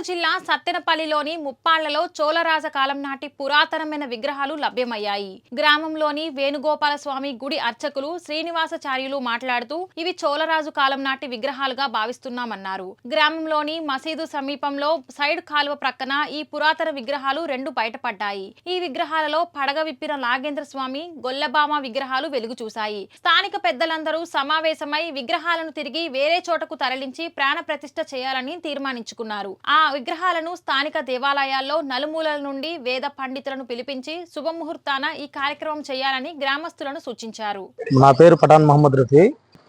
నల్గొండ జిల్లా సత్తెనపల్లిలోని ముప్పాళ్ళలో చోళరాజ కాలం నాటి పురాతనమైన విగ్రహాలు లభ్యమయ్యాయి. గ్రామంలోని వేణుగోపాల స్వామి గుడి అర్చకులు శ్రీనివాసాచార్యులు మాట్లాడుతూ ఇవి చోళరాజు కాలం నాటి విగ్రహాలుగా భావిస్తున్నామన్నారు. గ్రామంలోని మసీదు సమీపంలో సైడ్ కాలువ ప్రక్కన ఈ పురాతన విగ్రహాలు రెండు బయటపడ్డాయి. ఈ విగ్రహాలలో పడగ విప్పిన నాగేంద్ర స్వామి గొల్లబామ విగ్రహాలు వెలుగు చూశాయి. స్థానిక పెద్దలందరూ సమావేశమై విగ్రహాలను తిరిగి వేరే చోటకు తరలించి ప్రాణ ప్రతిష్ఠ చేయాలని తీర్మానించుకున్నారు. ఆ విగ్రహాలను స్థానిక దేవాలయాల్లో నలుమూలల నుండి వేద పండితులను పిలిపించి శుభముహూర్తాన ఈ కార్యక్రమం చేయాలని గ్రామస్తులను సూచించారు. నా పేరు పఠాన్ మహమ్మద్ రఫీ.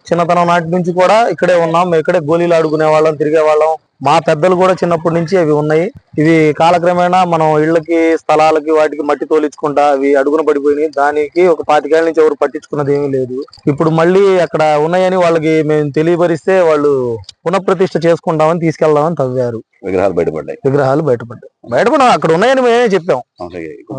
చిన్నతనం నాటి నుంచి కూడా ఇక్కడే ఉన్నాం. ఇక్కడే గోళీలు ఆడుకునే వాళ్ళం తిరిగే వాళ్ళం. మా పెద్దలు కూడా చిన్నప్పటి నుంచి అవి ఉన్నాయి. ఇవి కాలక్రమేణా మనం ఇళ్ళకి స్థలాలకి వాటికి మట్టి తోలించుకుంటా అవి అడుగున పడిపోయినాయి. దానికి ఒక పాతికేళ్ళ నుంచి ఎవరు పట్టించుకున్నది ఏమీ లేదు. ఇప్పుడు మళ్ళీ అక్కడ ఉన్నాయని వాళ్ళకి మేము తెలియపరిస్తే వాళ్ళు పునఃప్రతిష్ఠ చేసుకుంటామని తీసుకెళ్దామని తవ్వారు. విగ్రహాలు బయటపడ్డాయి. విగ్రహాలు బయటపడ్డాయి. బయటపడ అక్కడ ఉన్నాయని మేమే చెప్పాం.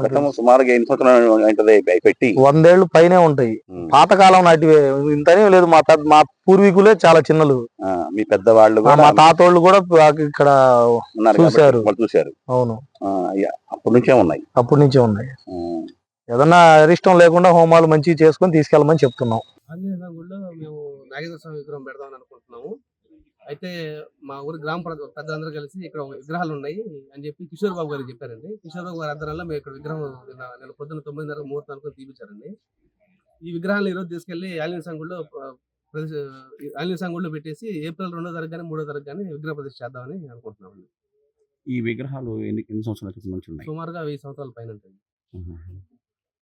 గతం సుమారుగా ఎన్ని సంవత్సరాలు పెట్టి వందేళ్ళు పైనే ఉంటాయి. పాతకాలం నాటివే. ఇంతనే లేదు. మా మా పూర్వీకులే చాలా చిన్నలు. ఆ, మీ పెద్దవాళ్ళు మా- కూడా మా తాతోళ్ళు కూడా ఇక్కడ చూశారు. వాళ్ళు చూశారు. అవును. ఆ, యా, అప్పటి నుంచే ఉన్నాయి. అప్పటి నుంచే ఉన్నాయి. ఏదన్నా అరిష్టం లేకుండా హోమాలు మంచిగా చేసుకొని తీసుకెళ్ళమని చెప్తున్నాం. ఆంజనేయ మేము నాగేంద్ర స్వామి విగ్రహం పెడదామని అనుకుంటున్నాము. అయితే మా ఊరి గ్రామ పెద్దలందరూ కలిసి ఇక్కడ విగ్రహాలు ఉన్నాయి అని చెప్పి కిషోర్ బాబు గారికి చెప్పారండి. కిషోర్ బాబు గారి ఆధ్వర్యంలో మేము ఇక్కడ విగ్రహం నిన్న నిన్న పొద్దున్న తొమ్మిదిన్నర ముహూర్తం అనుకుని తీపించారండి ఈ విగ్రహాలను ఈరోజు తీసుకెళ్ళి ఆంజనేయ స్వామి గుడిలో ఆ, ప్రతిష్ఠ- ఆంజనేయ స్వామి గుడిలో పెట్టేసి ఏప్రిల్ రెండో తారీఖు కానీ మూడో తారీఖు కానీ విగ్రహ ప్రతిష్ఠ చేద్దామని అనుకుంటున్నామండి. ఈ విగ్రహాలు ఎన్ని ఎన్ని సంవత్సరాల క్రితం నుంచి ఉన్నాయి? సుమారుగా వెయ్యి సంవత్సరాల పైన ఆహా.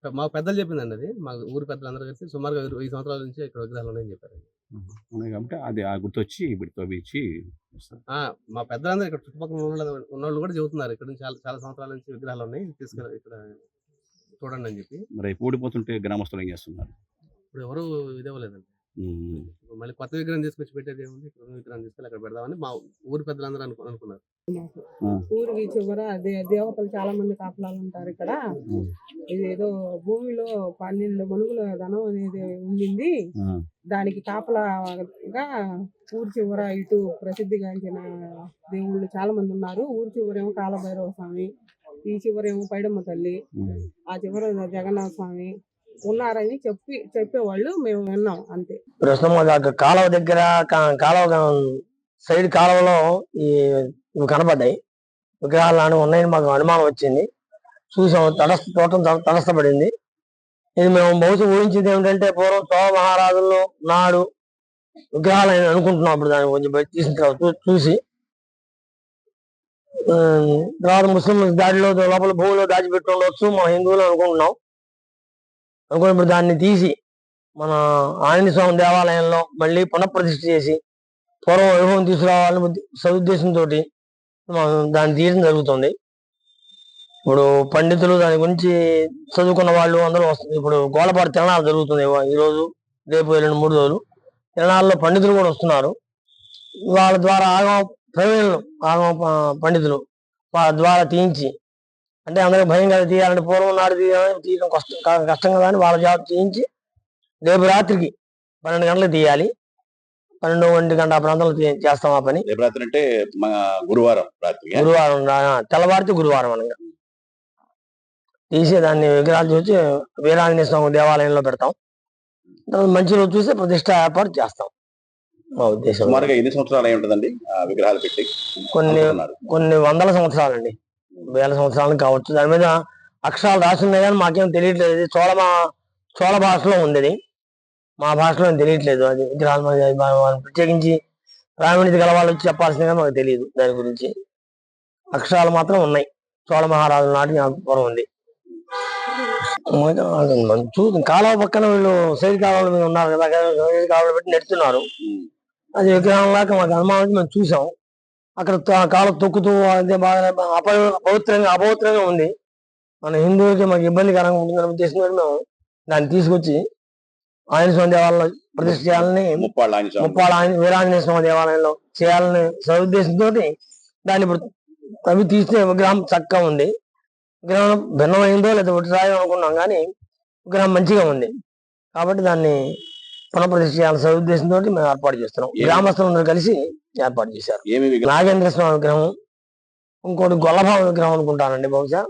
మా పెద్దలు చెప్పిందండి అది. మా ఊరి పెద్దలందరూ కలిసి సుమారుగా వెయ్యి సంవత్సరాల నుంచి ఇక్కడ విగ్రహాలు ఉన్నాయని చెప్పారు ఆహా. ఉన్నాయి కాబట్టి అది ఆ గుర్తొచ్చి ఇప్పుడు తవ్వించి ఆ, మా పెద్దలందరూ ఇక్కడ చుట్టుపక్కల ఉన్న వాళ్ళు ఉన్నోళ్ళు కూడా చెబుతున్నారు. ఇక్కడ నుంచి చాలా చాలా సంవత్సరాల నుంచి విగ్రహాలు ఉన్నాయి. తీసుకెళ్ళి ఇక్కడ చూడండి అని చెప్పి. మరి ఊడిపోతుంటే గ్రామస్తులు ఏం చేస్తున్నారు? ఇప్పుడు ఎవరు ఇదేవలేదండి. ఇప్పుడు మళ్ళీ కొత్త విగ్రహం తీసుకొచ్చి పెట్టేది ఏముంది? విగ్రహం తీసుకెళ్ళి అక్కడ పెడదామని మా ఊరి పెద్దలందరూ అనుకు అనుకున్నారు. ఊరికి చివర దే దేవతలు చాలా మంది కాపలాలు ఉంటారు ఇక్కడ ఉమ్. ఇది ఏదో భూమిలో పన్నెండు మనుగుల ధనం అనేది ఉండింది. దానికి కాపలాగా ఊరి చివర ఇటు ప్రసిద్ధిగాంచిన దేవుళ్ళు చాలా మంది ఉన్నారు ఊరి చివరేమో కాలభైరవ స్వామి ఈ చివరేమో పైడమ్మ తల్లి. ఆ చివర జగన్నాథ స్వామి ఉన్నారని చెప్పి చెప్పేవాళ్ళు మేము విన్నాం అంతే ప్రస్తుతం కాలువ దగ్గర కాలువ సైడ్ కాలువలో ఈ ఇవి కనబడ్డాయి. విగ్రహాలు లాంటి ఉన్నాయని మాకు అనుమానం వచ్చింది. చూసాం. తటస్థ తోటం తటస్థపడింది. ఇది మేము బహుశా ఊహించింది ఏమిటంటే పూర్వం చోళ మహారాజుల్లో నాడు విగ్రహాలు అని అనుకుంటున్నాం. అప్పుడు దాన్ని కొంచెం బయట తీసిన తర్వాత చూసి. తర్వాత ముస్లిం దాడిలో లోపల భూమిలో దాచిపెట్టి ఉండవచ్చు మా హిందువులు అనుకుంటున్నాం. అనుకుని ఇప్పుడు దాన్ని తీసి మన ఆంజనేయ స్వామి దేవాలయంలో మళ్ళీ పునఃప్రతిష్ఠ చేసి పూర్వం వైభవం తీసుకురావాలని సదుద్దేశంతో దాన్ని తీయడం జరుగుతుంది. ఇప్పుడు పండితులు దాని గురించి చదువుకున్న వాళ్ళు అందరూ వస్తుంది ఇప్పుడు గోళపాటి తిరణాలు జరుగుతుంది ఈరోజు ఈ రోజు రేపు రెండు మూడు రోజులు. తిరణాల్లో పండితులు కూడా వస్తున్నారు. వాళ్ళ ద్వారా ఆగమ ప్రవీణులు ఆగమ పండితులు వాళ్ళ ద్వారా తీయించి అంటే అందరికి భయం కదా తీయాలంటే పూర్వం నాడు తీయాలని తీయడం కష్టం కష్టం కదా అని వాళ్ళ జాబ్ తీయించి రేపు రాత్రికి పన్నెండు గంటలకు తీయాలి. పన్నెండు ఒంటి గంట ఆ ప్రాంతంలో చేస్తాం ఆ పని. రాత్రి అంటే గురువారం రాత్రి గురువారం తెల్లవారితే గురువారం అనగా. తీసి దాన్ని విగ్రహాలు చూసి వీరాంజనేయ స్వామి దేవాలయంలో పెడతాం. తర్వాత మంచి రోజు చూసి ప్రతిష్ట ఏర్పాటు చేస్తాం. మా ఉద్దేశం. సుమారుగా ఎన్ని సంవత్సరాలు అయి ఉంటుందండి విగ్రహాలు పెట్టి కొన్ని. కొన్ని వందల సంవత్సరాలండి. వేల సంవత్సరాలు కావచ్చు. దాని మీద అక్షరాలు రాసి ఉన్నాయి కానీ మాకేం తెలియట్లేదు. చోళ మా చోళ భాషలో ఉంది మా భాషలో తెలియట్లేదు. అది విగ్రహాలు ప్రత్యేకించి ప్రావీణ్యత గల వాళ్ళు వచ్చి చెప్పాల్సిందిగా మాకు తెలియదు దాని గురించి. అక్షరాలు మాత్రం ఉన్నాయి. చోళ మహారాజుల నాటి జ్ఞాపకం ఉంది. మనం చూ కాలువ పక్కన వీళ్ళు సైడ్ కాలువల మీద ఉన్నారు కదా సైడ్ కాలువలు పెట్టి నెడుతున్నారు. అది విగ్రహం లాగా మాకు అనుమానం మేము చూసాం. అక్కడ కాలు తొక్కుతూ అదే బాగా అప- అపవిత్రంగా అపవిత్రంగా ఉంది. మన హిందువులకి మాకు ఇబ్బందికరంగా ఉంటుందని ఉద్దేశంతో మేము దాన్ని తీసుకొచ్చి ఆయన స్వామి దేవాలయంలో ప్రతిష్ఠ చేయాలని ముప్పాళ్ళ ఆంజనేయ వీరాంజనేయ స్వామి దేవాలయంలో చేయాలని సదుద్దేశంతో దాన్ని ఇప్పుడు తవ్వి తీస్తే విగ్రహం చక్కగా ఉంది. విగ్రహం భిన్నమైందో లేదా ఒకటి రాయో అనుకున్నాం కానీ విగ్రహం మంచిగా ఉంది. కాబట్టి దాన్ని పునఃప్రతిష్ఠ చేయాలని సదుద్దేశంతో మేము ఏర్పాటు చేస్తున్నాం. గ్రామస్తులందరూ కలిసి ఏర్పాటు చేశారు. నాగేంద్ర స్వామి విగ్రహం ఇంకోటి గొల్లభావ విగ్రహం అనుకుంటానండి బహుశా.